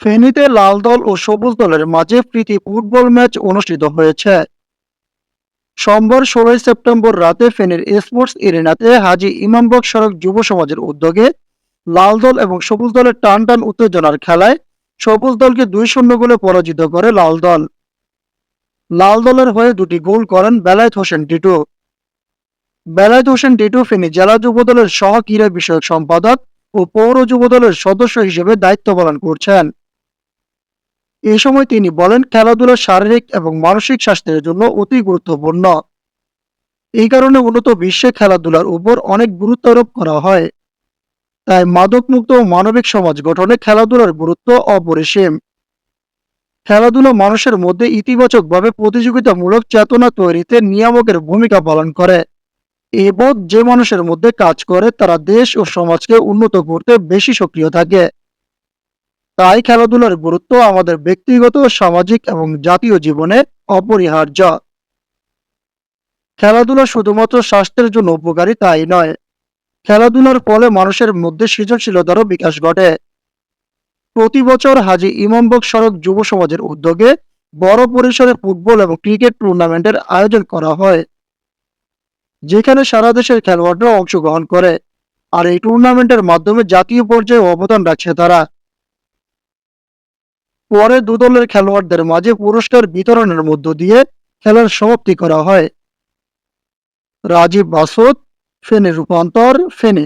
ফেনীতে লাল দল ও সবুজ দলের মাঝে প্রীতি ফুটবল ম্যাচ অনুষ্ঠিত হয়েছে। সোমবার ষোলোই সেপ্টেম্বর রাতে ফেনীর স্পোর্টস এরিনাতে হাজি ইমামবক সড়ক যুব সমাজের উদ্যোগে লাল দল এবং সবুজ দলের টান টান উত্তেজনার খেলায় সবুজ দলকে দুই শূন্য গোলে পরাজিত করে লাল দল। লাল দলের হয়ে দুটি গোল করেন বেলায়েত হোসেন টিটু। বেলায়েত হোসেন টিটু ফেনী জেলা যুব দলের সহ ক্রীড়া বিষয়ক সম্পাদক ও পৌর যুব দলের সদস্য হিসেবে দায়িত্ব পালন করছেন। এ সময় তিনি বলেন খেলাধুলা শারীরিক এবং মানসিক স্বাস্থ্যের জন্য অতি গুরুত্বপূর্ণ। এই কারণে উন্নত বিশ্বে খেলাধুলার উপর অনেক গুরুত্ব আরোপ করা হয়। তাই মাদকমুক্ত ও মানবিক সমাজ গঠনে খেলাধুলার গুরুত্ব অপরিসীম। খেলাধুলা মানুষের মধ্যে ইতিবাচকভাবে প্রতিযোগিতামূলক চেতনা তৈরিতে নিয়ামকের ভূমিকা পালন করে। এই বোধ যে মানুষের মধ্যে কাজ করে, তারা দেশ ও সমাজকে উন্নত করতে বেশি সক্রিয় থাকে। তাই খেলাধুলার গুরুত্ব আমাদের ব্যক্তিগত, সামাজিক এবং জাতীয় জীবনে অপরিহার্য। খেলাধুলা শুধুমাত্র স্বাস্থ্যের জন্য উপকারী তাই নয়। খেলাধুলার ফলে মানুষের মধ্যে সৃজনশীলতারও বিকাশ ঘটে। প্রতি বছর হাজি ইমামবক সড়ক যুব সমাজের উদ্যোগে বড় পরিসরে ফুটবল এবং ক্রিকেট টুর্নামেন্টের আয়োজন করা হয়, যেখানে সারা দেশের খেলোয়াড়রা অংশগ্রহণ করে। আর এই টুর্নামেন্টের মাধ্যমে জাতীয় পর্যায়ে অবদান রাখছে তারা। পরে দুদলের খেলোয়াড়দের মাঝে পুরস্কার বিতরণের মধ্য দিয়ে খেলার সমাপ্তি করা হয়। রাজীব বাসুদ, ফেনে রূপান্তর, ফেনে।